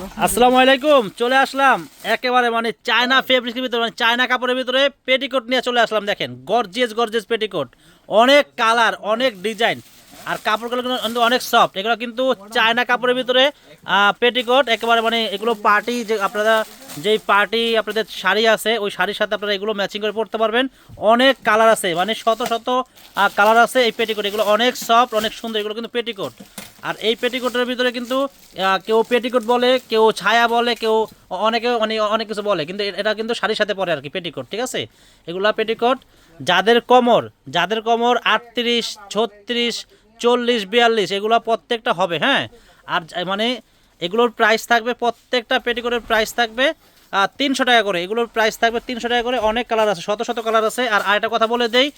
আসসালামু আলাইকুম, চলে আসলাম একেবারে মানে চায়না ফেব্রিকের ভিতরে মানে চায়না কাপড়ের ভিতরে পেটিকোট নিয়ে চলে আসলাম, দেখেন গর্জিয়াস গর্জিয়াস পেটিকোট অনেক কালার অনেক ডিজাইন আর কাপড়গুলো কিন্তু অনেক সফট এগুলো কিন্তু চায়না কাপড়ের ভিতরে পেটিকোট একেবারে মানে এগুলো পার্টি যে আপনারা যেই পার্টি আপনাদের শাড়ি আছে, ওই শাড়ির সাথে আপনারা এগুলো ম্যাচিং করে পরতে পারবেন। অনেক কালার আছে মানে শত শত কালার আছে এই পেটিকোট এগুলো অনেক সফট অনেক সুন্দর, এগুলো কিন্তু পেটিকোট আর এই পেটিকোটের ভিতরে কিন্তু কেউ পেটিকোট বলে, কেউ ছায়া বলে, কেউ অনেকে অনেক অনেক কিছু বলে, কিন্তু এটা কিন্তু শাড়ির সাথে পরে আর কি, পেটিকোট, ঠিক আছে? এগুলা পেটিকোট যাদের কোমর যাদের কোমর আটত্রিশ, ছত্রিশ, চল্লিশ, বিয়াল্লিশ, এগুলো প্রত্যেকটা হবে হ্যাঁ? আর মানে এগুলোর প্রাইস থাকবে, প্রত্যেকটা পেটিকোটের প্রাইস থাকবে তিনশো টাকা করে এগুলোর প্রাইস থাকবে তিনশো টাকা করে অনেক কালার আছে শত শত কালার আছে। আর আরেকটা কথা বলে দেই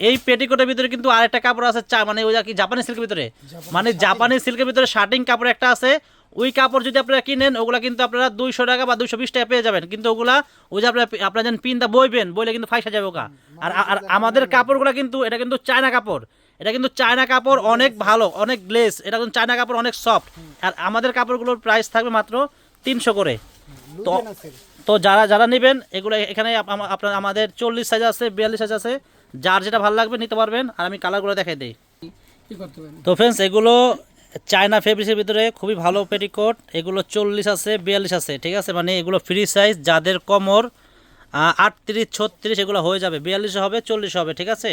এই পেটিকোটের ভিতরে কিন্তু আরেকটা কাপড় আছে চা মানে ওই কি জাপানি সিল্কের ভিতরে। মানে জাপানি সিল্কের ভিতরে শার্টিং কাপড় একটা আছে ওই কাপড় যদি আপনারা কিনেন ওগুলা কিন্তু আপনারা দুইশো টাকা বা দুইশো বিশ টাকা পেয়ে যাবেন। কিন্তু ওগুলা ওই যে আপনারা আপনারা যেন পিনটা বইবেন বইলে কিন্তু ফাইসা যাবে ওকা। আর আর আমাদের কাপড়গুলো কিন্তু এটা কিন্তু চায়না কাপড়। এটা কিন্তু চায়না কাপড় অনেক ভালো অনেক গ্লেস এটা কিন্তু চায়না কাপড় অনেক সফট আর আমাদের কাপড়গুলোর প্রাইস থাকবে মাত্র তিনশো করে। তো তো যারা যারা নেবেন এগুলো এখানে আপনার আমাদের চল্লিশ সাইজ আছে বিয়াল্লিশ সাইজ আছে। যার যেটা ভালো লাগবে নিতে পারবেন আর আমি কালারগুলো দেখাই দিই। তো ফ্রেন্ডস এগুলো চায়না ফেব্রিক্সের ভিতরে খুবই ভালো পেটিকোট এগুলো চল্লিশ আছে বিয়াল্লিশ আছে ঠিক আছে? মানে এগুলো ফ্রি সাইজ যাদের কমর আটত্রিশ ছত্রিশ এগুলো হয়ে যাবে। বিয়াল্লিশ হবে চল্লিশ হবে ঠিক আছে?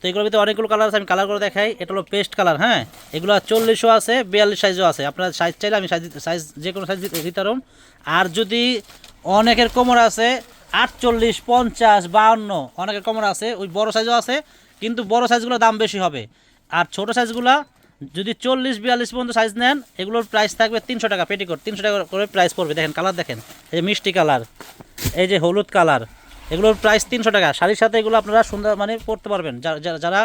তো এগুলোর ভিতরে অনেকগুলো কালার আছে, আমি কালারগুলো দেখাই। এটা হলো পেস্ট কালার হ্যাঁ? এগুলো চল্লিশও আছে, বিয়াল্লিশ সাইজও আছে। আপনার সাইজ চাইলে আমি সাইজ সাইজ যে কোনো সাইজ দিতে আর যদি অনেকের কোমর আছে, আটচল্লিশ, পঞ্চাশ, বাউন্ন, অনেকের কোমর আছে, ওই বড় সাইজও আছে, কিন্তু বড় সাইজগুলো দাম বেশি হবে। আর ছোট সাইজগুলো যদি চল্লিশ, বিয়াল্লিশ পর্যন্ত সাইজ নেন, এগুলোর প্রাইস থাকবে তিনশো টাকা পেটিকোট তিনশো টাকা করে প্রাইস পড়বে। দেখেন কালার দেখেন। এই যে মিষ্টি কালার এই যে হলুদ কালার এগুলোর প্রাইস তিনশো টাকা। শাড়ির সাথে এগুলো আপনারা সুন্দর মানে পরতে পারবেন। যারা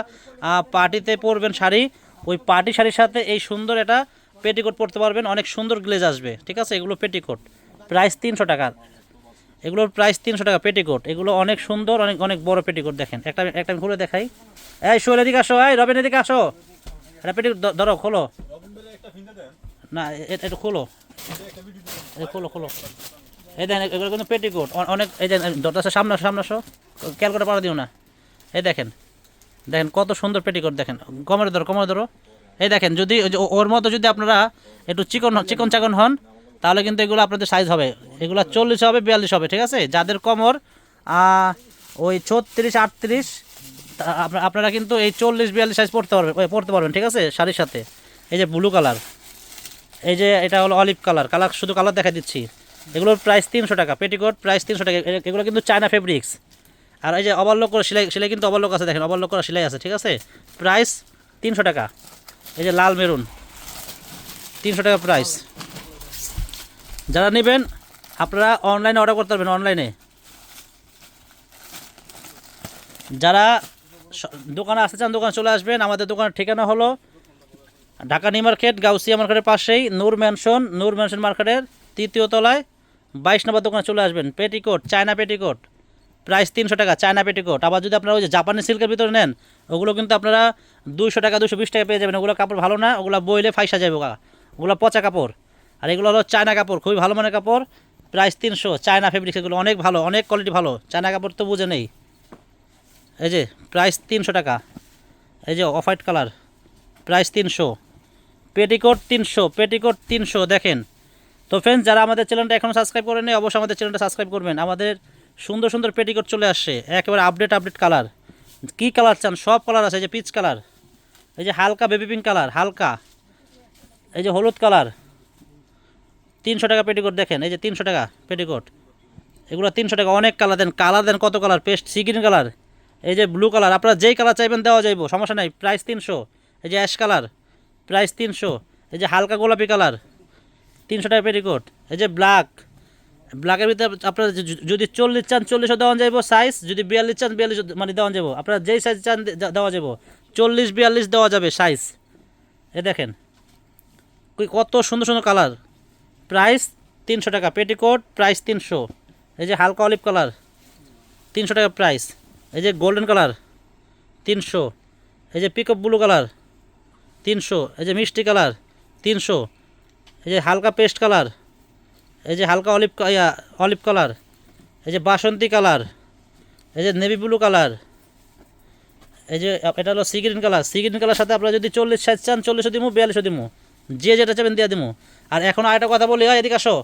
পার্টিতে পরবেন শাড়ি, ওই পার্টি শাড়ির সাথে এই সুন্দর এটা পেটিকোট পরতে পারবেন। অনেক সুন্দর গ্লেজ আসবে। ঠিক আছে? এগুলো পেটিকোট প্রাইস তিনশো টাকা। এগুলোর প্রাইস তিনশো টাকা পেটিকোট এগুলো অনেক সুন্দর, অনেক অনেক বড় পেটিকোট দেখেন। একটা একটা আমি খুলে দেখাই। এই শোল এদিকে আসো। এই, রবিন, এদিকে আসো। এটা পেটিকোট ধরো, খোলো। না এটা খোলো। খোলো খোলো। এই দেখেন এগুলো কিন্তু পেটিকোট। অনেক এই যে দরজা সামনে আসো, সামনে আসো। ক্যালকুলেটার পাড়া দিও না। এই দেখেন দেখেন কত সুন্দর পেটিকোট দেখেন। কমরে ধরো কমরে ধরো। এই দেখেন যদি ওর মতো যদি আপনারা একটু চিকন চিকন চাকন হন তাহলে কিন্তু এগুলো আপনাদের সাইজ হবে। এগুলো চল্লিশ হবে বিয়াল্লিশ হবে ঠিক আছে? যাদের কমর ওই ছত্রিশ আটত্রিশ আপনারা কিন্তু এই চল্লিশ বিয়াল্লিশ সাইজ পড়তে পারবেন পড়তে পারবেন ঠিক আছে? শাড়ির সাথে। এই যে ব্লু কালার এই যে এটা হলো অলিভ কালার কালার শুধু কালার দেখা দিচ্ছি। এগুলোর প্রাইস তিনশো টাকা পেটিকোট প্রাইস তিনশো টাকা এগুলো কিন্তু চায়না ফেব্রিক্স আর এই যে অবাল্য করে সেলাই সেলাই কিন্তু অবাল্য আছে, দেখেন অবাল্য করা সেলাই আছে, ঠিক আছে? প্রাইস তিনশো টাকা। এই যে লাল মেরুন, তিনশো টাকা প্রাইস যারা নেবেন, আপনারা অনলাইনে অর্ডার করতে পারবেন অনলাইনে যারা দোকানে আসতে চান, দোকানে চলে আসবেন, আমাদের দোকানের ঠিকানা হলো ঢাকা নিউ মার্কেট, গাউসিয়া মার্কেটের পাশেই, নূর ম্যানশন নূর ম্যানশন মার্কেটের তৃতীয় তলায় বাইশ নম্বর দোকানে চলে আসবেন পেটিকোট চায়না পেটিকোট প্রাইস তিনশো টাকা চায়না পেটিকোট আবার যদি আপনারা ওই যে জাপানি সিল্কের ভিতরে নেন, ওগুলো কিন্তু আপনারা দুশো টাকা দুশো বিশ টাকা পেয়ে যাবেন। ওগুলো কাপড় ভালো না, ওগুলো বইলে ফাইসা যাবে ওগা ওগুলো পচা কাপড়। আর এগুলো হলো চায়না কাপড়, খুবই ভালো মানের কাপড়। প্রাইস তিনশো চায়না ফেব্রিক্স এগুলো অনেক ভালো, অনেক কোয়ালিটি ভালো। চায়না কাপড় তো বুঝে নেই। এই যে প্রাইস তিনশো টাকা। এই যে অফ হোয়াইট কালার প্রাইস তিনশো। পেটিকোট তিনশো পেটিকোট তিনশো, দেখেন। তো ফ্রেন্ডস যারা আমাদের চ্যানেলটা এখনও সাবস্ক্রাইব করেনি অবশ্যই আমাদের চ্যানেলটা সাবস্ক্রাইব করবেন। আমাদের সুন্দর সুন্দর পেটিকোট চলে আসছে, একেবারে আপডেট আপডেট কালার কী কালার চান? সব কালার আছে, এই যে পিচ কালার এই যে হালকা বেবি পিঙ্ক কালার হালকা। এই যে হলুদ কালার তিনশো টাকা পেটিকোট দেখেন, এই যে তিনশো টাকা পেটিকোট এগুলো তিনশো টাকা, অনেক কালার দেন কালার দেন কত colour paste sea green colour এই যে ব্লু কালার আপনারা যেই কালার চাইবেন দেওয়া যাইব, সমস্যা নাই। প্রাইস তিনশো, এই যে অ্যাশ কালার প্রাইস তিনশো, এই যে হালকা গোলাপি কালার তিনশো টাকা পেটিকোট। এই যে ব্ল্যাক ব্ল্যাকের ভিতরে আপনারা যদি চল্লিশ চান, চল্লিশও দেওয়া যাব সাইজ যদি বিয়াল্লিশ চান বিয়াল্লিশ মানে দেওয়া যাব আপনারা যেই সাইজ চান দেওয়া যাব চল্লিশ, বিয়াল্লিশ দেওয়া যাবে সাইজ এ দেখেন। কত সুন্দর সুন্দর কালার প্রাইস তিনশো টাকা। পেটিকোট প্রাইস তিনশো। এই যে হালকা অলিভ কালার তিনশো টাকা প্রাইস এই যে গোল্ডেন কালার তিনশো। এই যে পিকআপ ব্লু কালার তিনশো। এই যে মিষ্টি কালার তিনশো। এই যে হালকা পেস্ট কালার, এই যে হালকা অলিভ অলিভ কালার, এই যে বাসন্তী কালার, এই যে নেভি ব্লু কালার, এই যে এটা হলো sea green colour. Sea green colour সাথে আপনারা যদি চল্লিশ সাইজ চান চল্লিশও দিমু বিয়াল্লিশও দিমু, যে যেটা চাবেন দিয়ে দিমু। আর এখন আরেকটা কথা বলি, হয়, এদিকে আসো।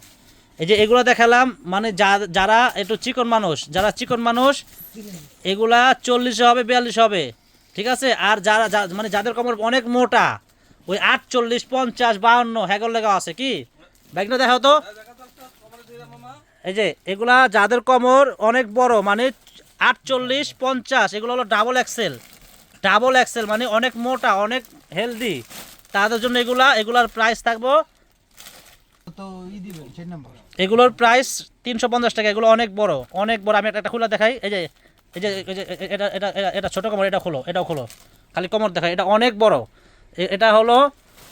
এই যে এগুলো দেখালাম মানে যা- যারা একটু চিকন মানুষ, যারা চিকন মানুষ, এগুলা চল্লিশে হবে বিয়াল্লিশে হবে, ঠিক আছে? আর যারা মানে যাদের কমর অনেক মোটা ওই আটচল্লিশ পঞ্চাশ বাহান্ন হ্যাগল লেগা আছে কি? ব্যাগটা দেখাও তো। এই যে এগুলা যাদের কমর অনেক বড় মানে আটচল্লিশ পঞ্চাশ এগুলো হলো ডাবল এক্সেল ডাবল এক্সেল মানে অনেক মোটা অনেক হেলদি তাদের জন্য এগুলা এগুলার প্রাইস থাকব। এগুলোর প্রাইস তিনশো পঞ্চাশ টাকা এগুলো অনেক বড় অনেক বড়। আমি একটা একটা খুলে দেখাই। এই যে এই যে এটা এটা এটা- ছোটো কমর এটা খোলো এটাও খোলো। খালি কমর দেখাই এটা অনেক বড়। এটা হলো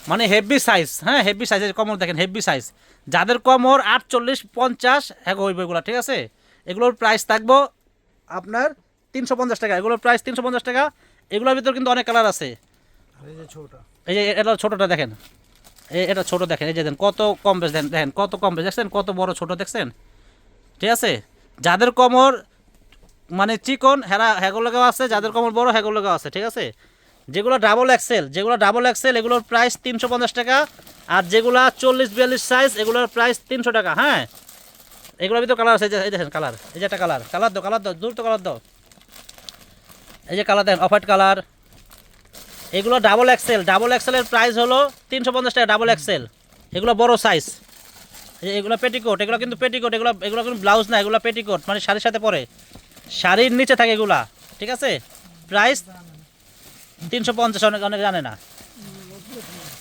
মানে হেভি সাইজ হ্যাঁ হেভি সাইজের কমর দেখেন হেভি সাইজ যাদের কমর আটচল্লিশ পঞ্চাশ হ্যাঁ ওই বইগুলো ঠিক আছে? এগুলোর প্রাইস থাকব আপনার তিনশো পঞ্চাশ টাকা। এগুলোর প্রাইস তিনশো পঞ্চাশ টাকা। এগুলোর ভিতর কিন্তু অনেক কালার আছে। এই যে ছোট। এই যে এটা ছোটোটা দেখেন। এই এটা ছোট দেখেন এই যে দেন কত কম বেশ দেন দেখেন কত কম বেশ দেখছেন? কত বড় ছোট দেখছেন? ঠিক আছে? যাদের কমর মানে চিকন হেরা হ্যাগুলোকেও আছে যাদের কমর বড় হ্যাগুলোকেও আছে ঠিক আছে? যেগুলো ডাবল এক্সেল যেগুলো ডাবল এক্সেল এগুলোর প্রাইস তিনশো পঞ্চাশ টাকা আর যেগুলো চল্লিশ বিয়াল্লিশ সাইজ এগুলোর প্রাইস তিনশো টাকা হ্যাঁ? এগুলোর ভিতর কালার আছে, এই দেখেন কালার এই যে একটা কালার কালার দাও কালার দাও দূর তো কালার দাও। এই যে কালার দেখেন অফ হোয়াইট কালার এগুলো ডাবল এক্সেল ডাবল এক্সেলের প্রাইস হলো তিনশো পঞ্চাশ টাকা ডাবল এক্সেল এগুলো বড় সাইজ এগুলো পেটিকোট এগুলো কিন্তু পেটিকোট এগুলো এগুলো কিন্তু ব্লাউজ না, এগুলো পেটিকোট মানে শাড়ির সাথে পরে। শাড়ির নিচে থাকে এগুলা, ঠিক আছে? প্রাইস তিনশো পঞ্চাশ অনেক অনেক জানে না।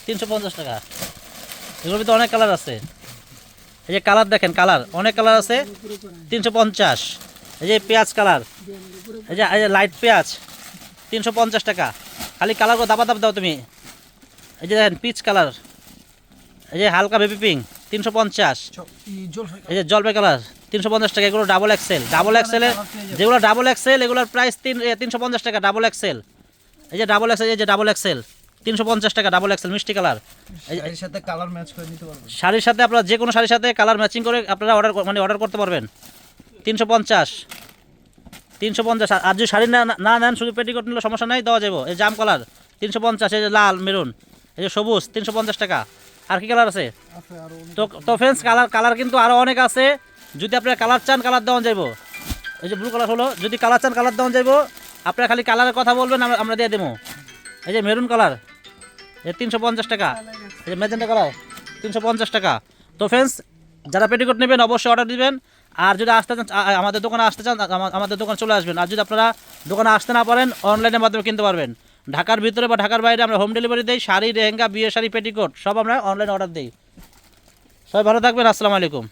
তিনশো পঞ্চাশ টাকা। এগুলোর ভিতরে অনেক কালার আছে। এই যে কালার দেখেন কালার অনেক কালার আছে। তিনশো পঞ্চাশ। এই যে পেঁয়াজ কালার এই যে এই যে লাইট পেঁয়াজ। তিনশো পঞ্চাশ টাকা। খালি কালারগুলো দাবা দাব দাও তুমি। এই যে দেখেন পিচ কালার এই যে হালকা বেবি পিঙ্ক তিনশো পঞ্চাশ। এই যে জলপাই কালার তিনশো পঞ্চাশ টাকা। এগুলো ডাবল এক্সেল ডাবল এক্সেলের যেগুলো ডাবল এক্সেল এগুলোর প্রাইস তিন তিনশো পঞ্চাশ টাকা ডাবল এক্সেল এই যে ডাবল এক্সেল এই যে ডাবল এক্সেল তিনশো পঞ্চাশ টাকা ডাবল এক্সেল মিষ্টি কালারের সাথে কালার ম্যাচ করে নিতে পারবেন। শাড়ির সাথে আপনারা যে কোনো শাড়ির সাথে কালার ম্যাচিং করে আপনারা অর্ডার মানে অর্ডার করতে পারবেন। তিনশো পঞ্চাশ। তিনশো পঞ্চাশ। আর যদি শাড়ি না না নেন শুধু পেটিকোট নিলে সমস্যা নেই দেওয়া যাব। এই জাম কালার তিনশো পঞ্চাশ এই যে লাল মেরুন এই যে সবুজ তিনশো পঞ্চাশ টাকা। আর কি কালার আছে? তো তো ফ্রেন্ডস কালার কালার কিন্তু আরও অনেক আছে। যদি আপনারা কালার চান কালার দেওয়া যাইব। এই যে ব্লু কালার হলো যদি কালার চান কালার দেওয়া যাইব। আপনারা খালি কালারের কথা বলবেন, আমরা- দিয়ে দেবো। এই যে মেরুন কালার এই তিনশো পঞ্চাশ টাকা। এই যে মেজেন্টা কালার, তিনশো পঞ্চাশ টাকা। তো ফ্রেন্ডস যারা পেটিকোট নেবেন, অবশ্যই অর্ডার দিবেন। আর যদি আসতে চান আমাদের দোকানে আসতে চান আমাদের দোকানে চলে আসবেন। আর যদি আপনারা দোকানে আসতে না পারেন অনলাইনের মাধ্যমে কিনতে পারবেন। ঢাকার ভিতরে বা ঢাকার বাইরে আমরা হোম ডেলিভারি দিই, শাড়ি, লেহেঙ্গা বিয়ে শাড়ি পেটিকোট সব আমরা অনলাইনে অর্ডার দিই। সবাই ভালো থাকবেন, আসসালামু আলাইকুম।